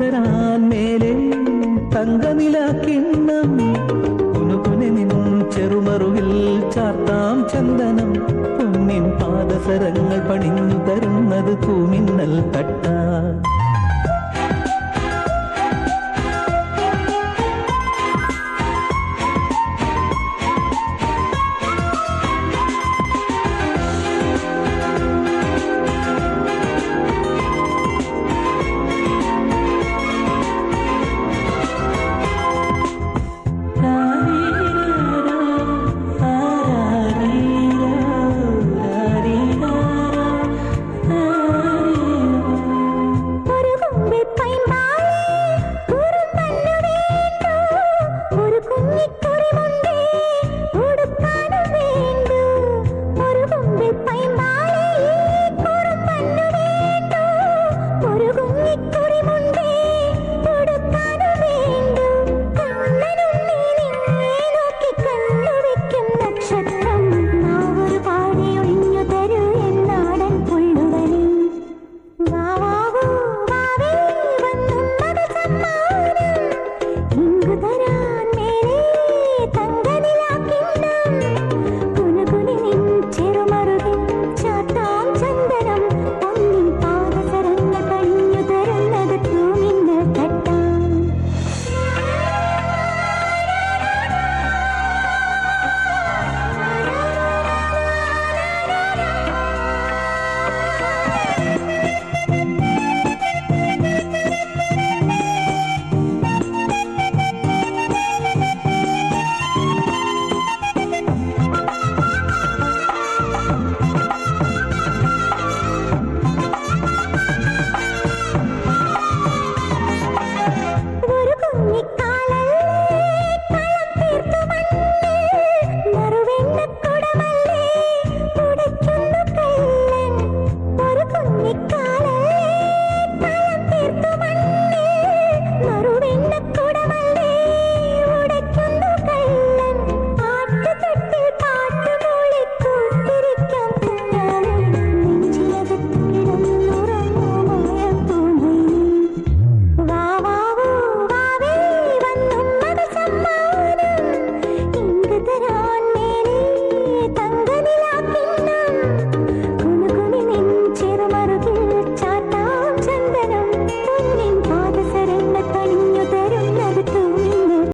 തരാൻ മേലെ തങ്കനില കിണ്ണം കുനുകുനെ നിൻ ചെറുമറുകിൽ ചാർത്താം ചന്ദനം. പൊന്നിൻ പാദസരങ്ങൾ പണിഞ്ഞു തരുന്നത് പൂമിന്നൽ തട്ട துடித்துடி